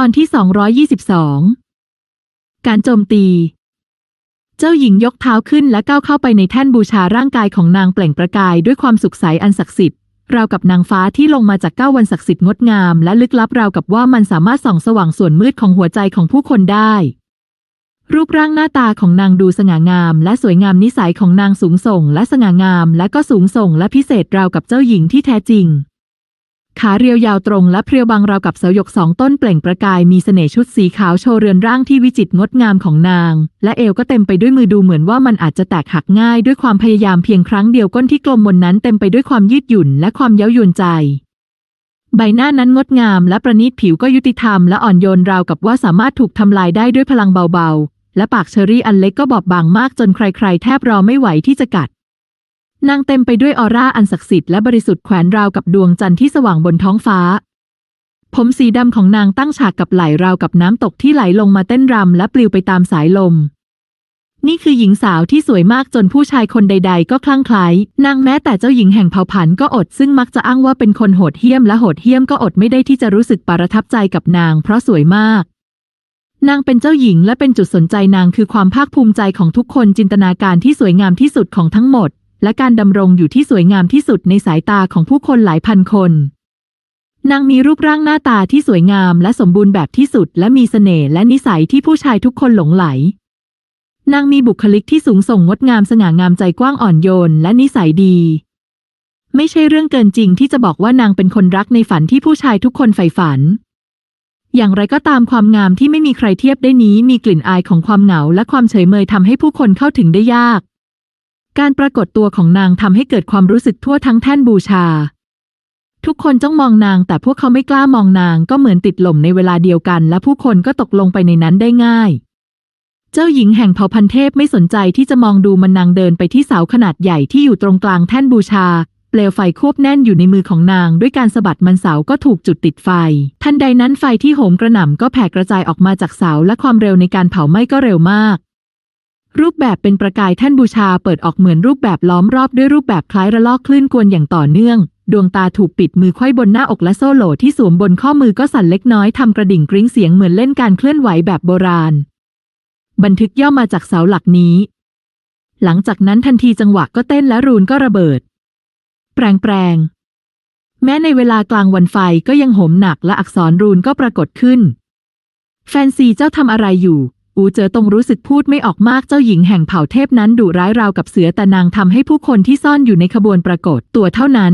ตอนที่ 222 การโจมตี เจ้าหญิงยกเท้าขึ้นและก้าวเข้าไปในแท่นบูชาร่างกายของนางเปล่งประกายด้วยความสุขใสอันศักดิ์สิทธิ์ราวกับนางฟ้าที่ลงมาจากเก้าวันศักดิ์สิทธิ์งดงามและลึกลับราวกับว่ามันสามารถส่องสว่างส่วนมืดของหัวใจของผู้คนได้ รูปร่างหน้าตาของนางดูสง่างาม และสวยงามนิสัยของนางสูงส่ง และสง่างาม และก็สูงส่งและพิเศษราวกับเจ้าหญิงที่แท้จริง ขาเรียวยาวตรงและเพรียวบางราวกับเสาหยกสองต้นเปล่งประกายมีเสน่ห์ชุดสีขาวโชว์เรือนร่างที่วิจิตรงดงามของนาง และเอวก็เต็มไปด้วยมือดูเหมือนว่ามันอาจจะแตกหักง่ายด้วยความพยายามเพียงครั้งเดียวก้นที่กลมมนนั้นเต็มไปด้วยความยืดหยุ่นและความเย้ายวนใจ ใบหน้านั้นงดงามและประณีตผิวก็ยุติธรรมและอ่อนโยนราวกับว่าสามารถถูกทำลายได้ด้วยพลังเบาๆ และปากเชอรี่อันเล็กก็บอบบางมากจนใครๆ แทบรอไม่ไหวที่จะกัด นางเต็มไปด้วยออร่าอันศักดิ์สิทธิ์และบริสุทธิ์แขวนราวกับดวงจันทร์ที่สว่างบนท้องฟ้า ผมสีดำของนางตั้งฉากกับไหลราวกับน้ำตกที่ไหลลงมาเต้นรำและปลิวไปตามสายลม นี่คือหญิงสาวที่สวยมากจนผู้ชายคนใด ๆ ก็คลั่งไคล้นางแม้แต่เจ้าหญิงแห่งเผ่าพันธุ์ก็อดซึ่งมักจะอ้างว่าเป็นคนโหดเหี้ยมและโหดเหี้ยมก็อดไม่ได้ที่จะรู้สึกประทับใจกับนาง เพราะสวยมากนางเป็นเจ้าหญิงและเป็นจุดสนใจนางคือความภาคภูมิใจของทุกคนจินตนาการที่สวยงามที่สุดของทั้งหมด และการดำรงอยู่ที่สวยงามที่สุดในสายตาของผู้คนหลายพันคน นางมีรูปร่างหน้าตาที่สวยงามและสมบูรณ์แบบที่สุด และมีเสน่ห์และนิสัยที่ผู้ชายทุกคนหลงไหล นางมีบุคลิกที่สูงส่งงดงามสง่างามใจกว้างอ่อนโยนและนิสัยดี ไม่ใช่เรื่องเกินจริงที่จะบอกว่านางเป็นคนรักในฝันที่ผู้ชายทุกคนใฝ่ฝันอย่างไรก็ตามความงามที่ไม่มีใครเทียบได้นี้มีกลิ่นอายของความเหงาและความเฉยเมยทำให้ผู้คนเข้าถึงได้ยาก การปรากฏตัวของนางทำให้เกิดความรู้สึกทั่วทั้งแท่นบูชา ทุกคนจ้องมองนางแต่พวกเขาไม่กล้ามองนางก็เหมือนติดหล่มในเวลาเดียวกัน และผู้คนก็ตกลงไปในนั้นได้ง่าย เจ้าหญิงแห่งเผ่าพันเทพไม่สนใจที่จะมองดูมันนางเดินไปที่เสาขนาดใหญ่ที่อยู่ตรงกลางแท่นบูชา เปลวไฟควบแน่นอยู่ในมือของนาง ด้วยการสะบัดมันเสาก็ถูกจุดติดไฟ ทันใดนั้นไฟที่โหมกระหน่ำก็แผ่กระจายออกมาจากเสาและความเร็วในการเผาไหม้ก็เร็วมาก รูปแบบเป็นประกายแท่นบูชาเปิดออกเหมือนรูปแบบล้อมรอบด้วยรูปแบบคล้ายระลอกคลื่นกวนอย่างต่อเนื่อง ดวงตาถูกปิดมือไขว้บนหน้าอกและโซ่โหลที่สวมบนข้อมือก็สั่นเล็กน้อยทำกระดิ่งกริ้งเสียงเหมือนเล่นการเคลื่อนไหวแบบโบราณ บันทึกย่อมาจากเสาหลักนี้ หลังจากนั้นทันทีจังหวะก็เต้นและรูนก็ระเบิด แปลงแปลงแม้ในเวลากลางวันไฟก็ยังโหมหนักและอักษรรูนก็ปรากฏขึ้น แฟนซีเจ้าทำอะไรอยู่ อูเจอตรงรู้สึกพูดไม่ออกมากเจ้าหญิงแห่งเผ่าเทพนั้นดุร้ายราวกับเสือแต่นางทำให้ผู้คนที่ซ่อนอยู่ในขบวนปรากฏตัวเท่านั้น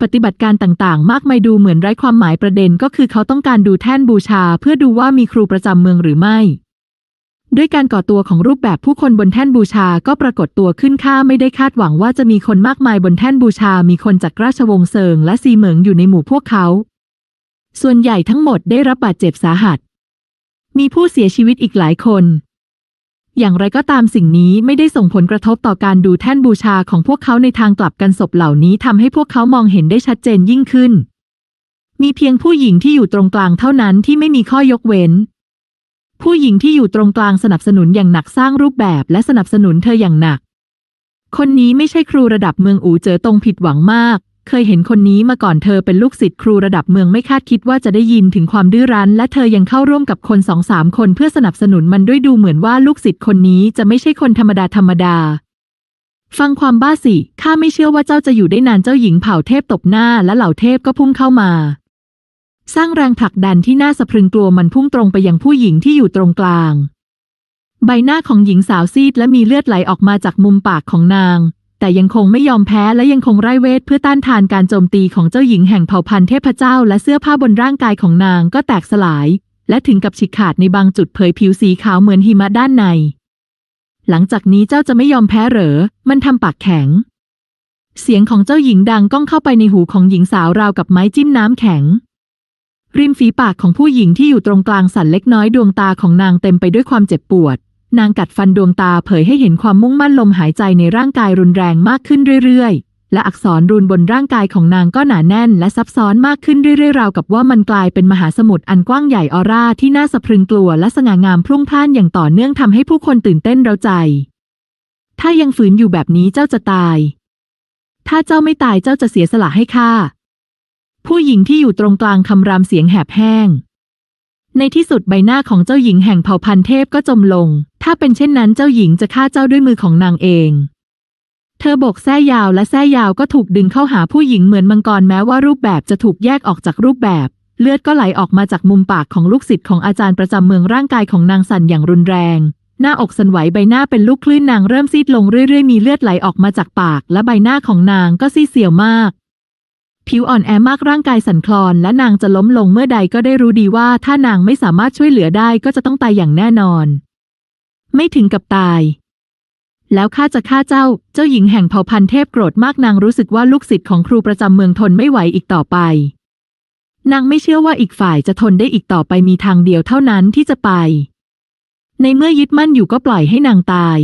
ปฏิบัติการต่างๆ มากมายดูเหมือนไร้ความหมายประเด็นก็คือเขาต้องการดูแท่นบูชา เพื่อดูว่ามีครูประจำเมืองหรือไม่ ด้วยการก่อตัวของรูปแบบผู้คนบนแท่นบูชาก็ปรากฏตัวขึ้นข้าไม่ได้คาดหวังว่าจะมีคนมากมายบนแท่นบูชา มีคนจากราชวงศ์เซิงและซีเหมิงอยู่ในหมู่พวกเขา ส่วนใหญ่ทั้งหมดได้รับบาดเจ็บสาหัส มีผู้เสียชีวิตอีกหลายคน อย่างไรก็ตามสิ่งนี้ไม่ได้ส่งผลกระทบต่อการดูแท่นบูชาของพวกเขาในทางกลับกันศพเหล่านี้ทำให้พวกเขามองเห็นได้ชัดเจนยิ่งขึ้น มีเพียงผู้หญิงที่อยู่ตรงกลางเท่านั้นที่ไม่มีข้อยกเว้น ผู้หญิงที่อยู่ตรงกลางสนับสนุนอย่างหนักสร้างรูปแบบและสนับสนุนเธออย่างหนัก คนนี้ไม่ใช่ครูระดับเมืองอูเจอตงผิดหวังมาก เคยเห็นคนนี้มาก่อนเธอเป็นลูกศิษย์ครูระดับเมืองไม่คาดคิดว่าจะได้ยินถึงความดื้อรั้น และเธอยังเข้าร่วมกับคนสองสามคนเพื่อสนับสนุนมันด้วยดูเหมือนว่าลูกศิษย์คนนี้จะไม่ใช่คนธรรมดาธรรมดา ฟังความบ้าสิข้าไม่เชื่อว่าเจ้าจะอยู่ได้นานเจ้าหญิงเผ่าเทพตบหน้าและเหล่าเทพก็พุ่งเข้ามา สร้างแรงผลักดันที่น่าสะพรึงกลัวมันพุ่งตรงไปยังผู้หญิงที่อยู่ตรงกลาง ใบหน้าของหญิงสาวซีดและมีเลือดไหลออกมาจากมุมปากของนาง แต่ยังคงไม่ยอมแพ้และยังคงไร้เวทเพื่อต้านทานการโจมตีของเจ้าหญิงแห่งเผ่าพันธุ์เทพเจ้า และเสื้อผ้าบนร่างกายของนางก็แตกสลาย และถึงกับฉีกขาดในบางจุดเผยผิวสีขาวเหมือนหิมะด้านใน หลังจากนี้เจ้าจะไม่ยอมแพ้เหรอ มันทำปากแข็ง เสียงของเจ้าหญิงดังก้องเข้าไปในหูของหญิงสาวราวกับไม้จิ้มน้ำแข็ง ริมฝีปากของผู้หญิงที่อยู่ตรงกลางสั่นเล็กน้อยดวงตาของนางเต็มไปด้วยความเจ็บปวด นางกัดฟันดวงตาเผยให้เห็นความมุ่งมั่นลมหายใจในร่างกายรุนแรงมากขึ้นเรื่อยๆ และอักษรรูนบนร่างกายของนางก็หนาแน่นและซับซ้อนมากขึ้นเรื่อยๆ ราวกับว่ามันกลายเป็นมหาสมุทรอันกว้างใหญ่ออร่าที่น่าสะพรึงกลัวและสง่างามพรุ่งพล่านอย่างต่อเนื่องทำให้ผู้คนตื่นเต้นเร้าใจ ถ้ายังฝืนอยู่แบบนี้เจ้าจะตาย ถ้าเจ้าไม่ตายเจ้าจะเสียสละให้ข้า ผู้หญิงที่อยู่ตรงกลางคำรามเสียงแหบแห้ง ในที่สุดใบหน้าของเจ้าหญิงแห่งเผ่าพันธุ์เทพก็จมลง ถ้าเป็นเช่นนั้นเจ้าหญิงจะฆ่าเจ้าด้วยมือของนางเอง เธอโบกแส้ยาวและแส้ยาวก็ถูกดึงเข้าหาผู้หญิงเหมือนมังกรแม้ว่ารูปแบบจะถูกแยกออกจากรูปแบบ เลือดก็ไหลออกมาจากมุมปากของลูกศิษย์ของอาจารย์ประจำเมืองร่างกายของนางสั่นอย่างรุนแรง หน้าอกสั่นไหวใบหน้าเป็นลูกคลื่นนางเริ่มซีดลงเรื่อยๆมีเลือดไหลออกมาจากปาก และใบหน้าของนางก็ซีดเสียวมากผิวอ่อนแอมากร่างกายสั่นคลอน และนางจะล้มลงเมื่อใดก็ได้รู้ดีว่าถ้านางไม่สามารถช่วยเหลือได้ก็จะต้องตายอย่างแน่นอน ไม่ถึงกับตาย แล้วข้าจะฆ่าเจ้า เจ้าหญิงแห่งเผ่าพันธุ์เทพโกรธมากนางรู้สึกว่าลูกศิษย์ของครูประจำเมืองทนไม่ไหวอีกต่อไป นางไม่เชื่อว่าอีกฝ่ายจะทนได้อีกต่อไปมีทางเดียวเท่านั้นที่จะไป ในเมื่อยึดมั่นอยู่ก็ปล่อยให้นางตาย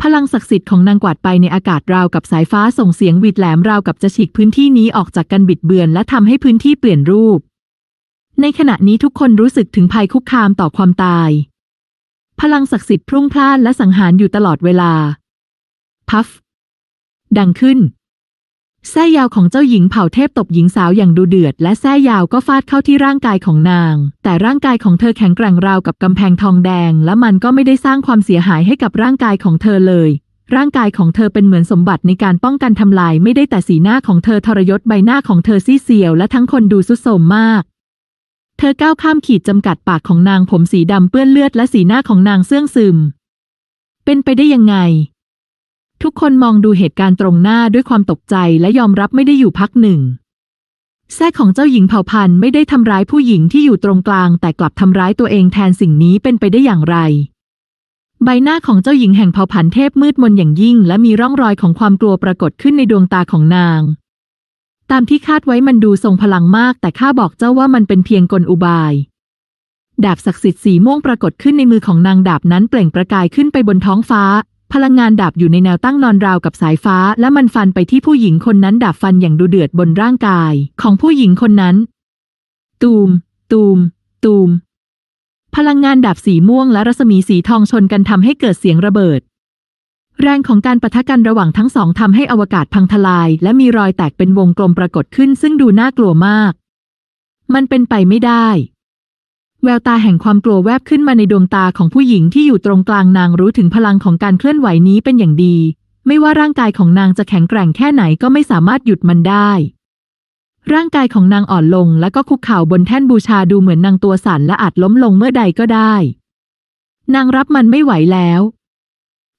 พลังศักดิ์สิทธิ์ของนางกวาดไปในอากาศราวกับสายฟ้าส่งเสียงหวีดแหลมราวกับจะฉีกพื้นที่นี้ออกจากกันบิดเบือนและทำให้พื้นที่เปลี่ยนรูป ในขณะนี้ทุกคนรู้สึกถึงภัยคุกคามต่อความตาย พลังศักดิ์สิทธิ์พรุ่งพล่านและสังหารอยู่ตลอดเวลา พัฟ ดังขึ้น แส้ยาวของเจ้าหญิงเผ่าเทพตบหญิงสาวอย่างดูเดือด และแส้ยาวก็ฟาดเข้าที่ร่างกายของนาง แต่ร่างกายของเธอแข็งแกร่งราวกับกำแพงทองแดง และมันก็ไม่ได้สร้างความเสียหายให้กับร่างกายของเธอเลย ร่างกายของเธอเป็นเหมือนสมบัติในการป้องกันทำลายไม่ได้แต่สีหน้าของเธอทรยศใบหน้าของเธอซีเซียวและทั้งคนดูสุดโทมมาก ธอก้าวข้ามขีดจำกัดปากของนางผมสีดำเปื้อนเลือดและสีหน้าของนางเสื่องซึม เป็นไปได้ยังไง ทุกคนมองดูเหตุการณ์ตรงหน้าด้วยความตกใจและยอมรับไม่ได้อยู่พักหนึ่ง แท้ของเจ้าหญิงเผ่าพันธุ์ไม่ได้ทำร้ายผู้หญิงที่อยู่ตรงกลาง แต่กลับทำร้ายตัวเองแทนสิ่งนี้เป็นไปได้อย่างไร ใบหน้าของเจ้าหญิงแห่งเผ่าพันธุ์เทพมืดมนอย่างยิ่ง และมีร่องรอยของความกลัวปรากฏขึ้นในดวงตาของนาง ตามที่คาดไว้มันดูทรงพลังมาก แต่ข้าบอกเจ้าว่ามันเป็นเพียงกลอุบาย ดาบศักดิ์สิทธิ์สีม่วงปรากฏขึ้นในมือของนางดาบนั้นเปล่งประกายขึ้นไปบนท้องฟ้า พลังงานดาบอยู่ในแนวตั้งนอนราวกับสายฟ้า และมันฟันไปที่ผู้หญิงคนนั้นดาบฟันอย่างดูเดือดบนร่างกาย ของผู้หญิงคนนั้น ตูม ตูม ตูม พลังงานดาบสีม่วงและรัศมีสีทองชนกันทำให้เกิดเสียงระเบิด แรงของการปะทะกันระหว่างทั้งสองทำให้อวกาศพังทลาย และมีรอยแตกเป็นวงกลมปรากฏขึ้นซึ่งดูน่ากลัวมาก มันเป็นไปไม่ได้ แววตาแห่งความกลัวแวบขึ้นมาในดวงตาของผู้หญิงที่อยู่ตรงกลางนางรู้ถึงพลังของการเคลื่อนไหวนี้เป็นอย่างดี ไม่ว่าร่างกายของนางจะแข็งแกร่งแค่ไหนก็ไม่สามารถหยุดมันได้ ร่างกายของนางอ่อนลงและก็คุกเข่าบนแท่นบูชาดูเหมือนนางตัวสั่นและอาจล้มลงเมื่อใดก็ได้ นางรับมันไม่ไหวแล้ว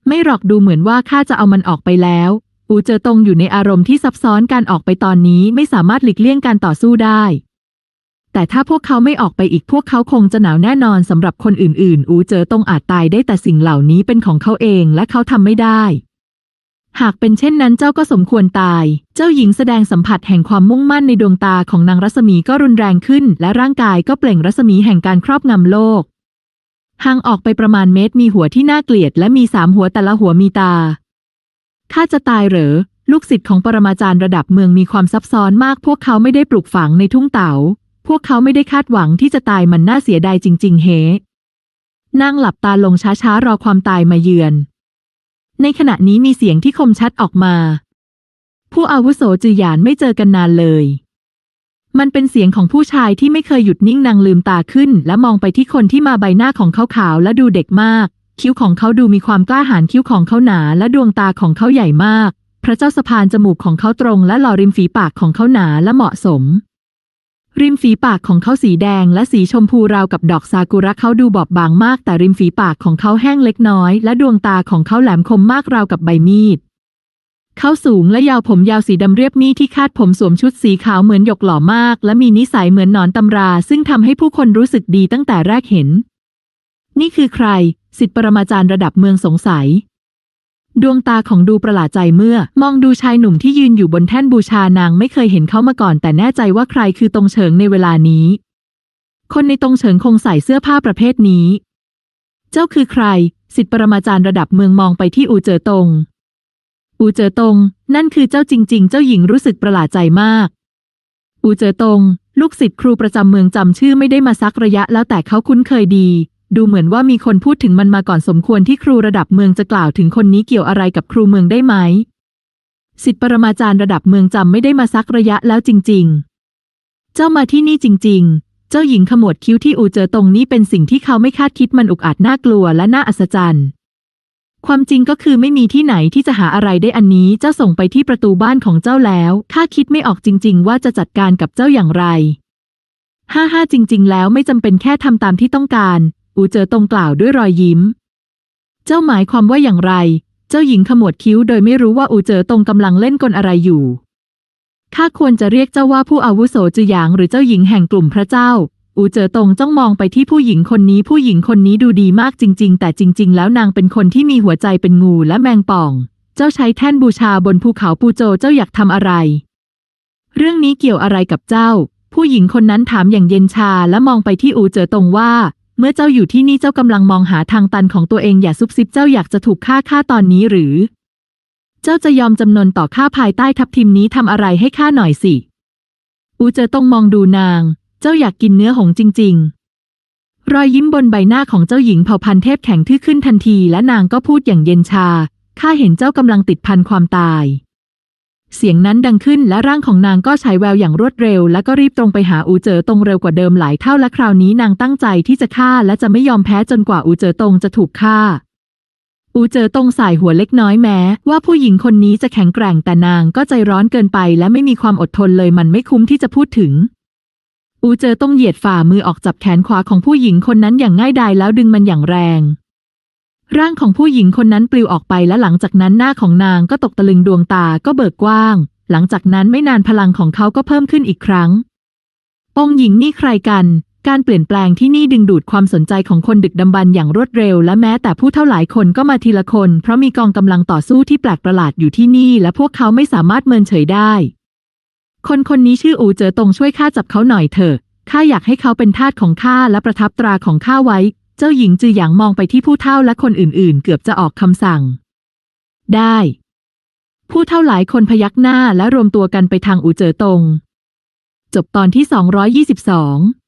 ไม่หรอกดูเหมือนว่าข้าจะเอามันออกไปแล้ว อูเจอตงอยู่ในอารมณ์ที่ซับซ้อนการออกไปตอนนี้ไม่สามารถหลีกเลี่ยงการต่อสู้ได้ แต่ถ้าพวกเขาไม่ออกไปอีกพวกเขาคงจะหนาวแน่นอนสำหรับคนอื่นๆ อูเจอตงอาจตายได้แต่สิ่งเหล่านี้เป็นของเขาเองและเขาทำไม่ได้ หากเป็นเช่นนั้นเจ้าก็สมควรตาย เจ้าหญิงแสดงสัมผัสแห่งความมุ่งมั่นในดวงตาของนางรัศมีก็รุนแรงขึ้น และร่างกายก็เปล่งรัศมีแห่งการครอบงำโลก ห่างออกไปประมาณเมตรมีหัวที่น่าเกลียด และมีสามหัวแต่ละหัวมีตาข้าจะตายเหรอ ลูกศิษย์ของปรมาจารย์ระดับเมืองมีความซับซ้อนมาก พวกเขาไม่ได้ปลูกฝังในทุ่งเต๋า พวกเขาไม่ได้คาดหวังที่จะตายมันน่าเสียดายจริง ๆ เฮนั่งหลับตาลงช้าๆ รอความตายมาเยือน ในขณะนี้มีเสียงที่คมชัดออกมา ผู้อาวุโสจือหยานไม่เจอกันนานเลย มันเป็นเสียงของผู้ชายที่ไม่เคยหยุดนิ่งนางลืมตาขึ้น และมองไปที่คนที่มาใบหน้าของเขาขาวและดูเด็กมาก คิ้วของเขาดูมีความกล้าหาญคิ้วของเขาหนาและดวงตาของเขาใหญ่มาก พระเจ้าสะพานจมูกของเขาตรงและหล่อริมฝีปากของเขาหนาและเหมาะสม ริมฝีปากของเขาสีแดงและสีชมพูราวกับดอกซากุระเขาดูบอบบางมาก แต่ริมฝีปากของเขาแห้งเล็กน้อย และดวงตาของเขาแหลมคมมากราวกับใบมีด เขาสูงและยาวผมยาวสีดำเรียบมีที่คาดผมสวมชุดสีขาวเหมือนหยกหล่อมาก และมีนิสัยเหมือนหนอนตำรา ซึ่งทำให้ผู้คนรู้สึกดีตั้งแต่แรกเห็น นี่คือใคร สิทธิปรมาจารย์ระดับเมืองสงสัย ดวงตาของดูประหลาดใจเมื่อ มองดูชายหนุ่มที่ยืนอยู่บนแท่นบูชานางไม่เคยเห็นเขามาก่อน แต่แน่ใจว่าใครคือตรงเฉิงในเวลานี้ คนในตรงเฉิงคงใส่เสื้อผ้าประเภทนี้ เจ้าคือใคร สิทธิปรมาจารย์ระดับเมืองมองไปที่อูเจอตง อูเจอตง นั่นคือเจ้าจริง ๆ เจ้าหญิงรู้สึกประหลาดใจมาก อูเจอตง ลูกศิษย์ครูประจำเมืองจำชื่อไม่ได้มาซักระยะแล้วแต่เขาคุ้นเคยดี ดูเหมือนว่ามีคนพูดถึงมันมาก่อนสมควรที่ครูระดับเมืองจะกล่าวถึงคนนี้เกี่ยวอะไรกับครูเมืองได้ไหมสิทธิปรมาจารย์ระดับเมืองจำไม่ได้มาซักระยะแล้วจริง ๆ เจ้ามาที่นี่จริง ๆ เจ้าหญิงขมวดคิ้วที่อูเจอตรงนี้เป็นสิ่งที่เขาไม่คาดคิดมันอุกอาจน่ากลัวและน่าอัศจรรย์ ความจริงก็คือไม่มีที่ไหนที่จะหาอะไรได้อันนี้เจ้าส่งไปที่ประตูบ้านของเจ้าแล้วข้าคิดไม่ออกจริง ๆ ว่าจะจัดการกับเจ้าอย่างไรห้าห้าจริง ๆ แล้วไม่จำเป็นแค่ทำตามที่ต้องการ อูเจอตรงกล่าวด้วยรอยยิ้ม เจ้าหมายความว่าอย่างไร เจ้าหญิงขมวดคิ้วโดยไม่รู้ว่าอูเจอตรงกำลังเล่นกลอะไรอยู่ข้าควรจะเรียกเจ้าว่าผู้อาวุโสจือหยางหรือเจ้าหญิงแห่งกลุ่มพระเจ้า อูเจอตงจ้องมองไปที่ผู้หญิงคนนี้ผู้หญิงคนนี้ดูดีมากจริง ๆ แต่จริง ๆ แล้วนางเป็นคนที่มีหัวใจเป็นงูและแมงป่อง เจ้าใช้แท่นบูชาบนภูเขาปูโจเจ้าอยากทำอะไร เรื่องนี้เกี่ยวอะไรกับเจ้า ผู้หญิงคนนั้นถามอย่างเย็นชาและมองไปที่อูเจอตงว่า เมื่อเจ้าอยู่ที่นี่เจ้ากำลังมองหาทางตันของตัวเองอย่าซุบซิบเจ้าอยากจะถูกฆ่าฆ่าตอนนี้หรือ เจ้าจะยอมจำนนต่อข้าภายใต้ทับทิมนี้ทำอะไรให้ข้าหน่อยสิ อูเจอตงมองดูนาง เจ้าอยากกินเนื้อหงส์จริง ๆ รอยยิ้มบนใบหน้าของเจ้าหญิงเผ่าพันธุ์เทพแข็งทื่อขึ้นทันทีและนางก็พูดอย่างเย็นชา ข้าเห็นเจ้ากำลังติดพันความตาย เสียงนั้นดังขึ้นและร่างของนางก็ฉายแววอย่างรวดเร็ว และก็รีบตรงไปหาอูเจอตงเร็วกว่าเดิมหลายเท่าและคราวนี้นางตั้งใจที่จะฆ่าและจะไม่ยอมแพ้จนกว่าอูเจอตงจะถูกฆ่าอูเจอตงสายหัวเล็กน้อยแม้ ว่าผู้หญิงคนนี้จะแข็งแกร่งแต่นางก็ใจร้อนเกินไปและไม่มีความอดทนเลยมันไม่คุ้มที่จะพูดถึง อูเจอต้องเหยียดฝ่ามือออกจับแขนขวาของผู้หญิงคนนั้นอย่างง่ายดายแล้วดึงมันอย่างแรง ร่างของผู้หญิงคนนั้นปลิวออกไปและหลังจากนั้นหน้าของนางก็ตกตะลึงดวงตาก็เบิกกว้าง หลังจากนั้นไม่นานพลังของเขาก็เพิ่มขึ้นอีกครั้ง องหญิงนี่ใครกัน การเปลี่ยนแปลงที่นี่ดึงดูดความสนใจของคนดึกดำบรรอย่างรวดเร็ว และแม้แต่ผู้เท่าหลายคนก็มาทีละคน เพราะมีกองกำลังต่อสู้ที่แปลกประหลาดอยู่ที่นี่ และพวกเขาไม่สามารถเมินเฉยได้ คนคนนี้ชื่ออูเจอตงช่วยข้าจับเขาหน่อยเถอะ ข้าอยากให้เขาเป็นทาสของข้าและประทับตราของข้าไว้ เจ้าหญิงจือหยางมองไปที่ผู้เฒ่าและคนอื่นๆ เกือบจะออกคำสั่ง ได้ ผู้เฒ่าหลายคนพยักหน้าและรวมตัวกันไปทางอูเจอตง จบตอนที่ 222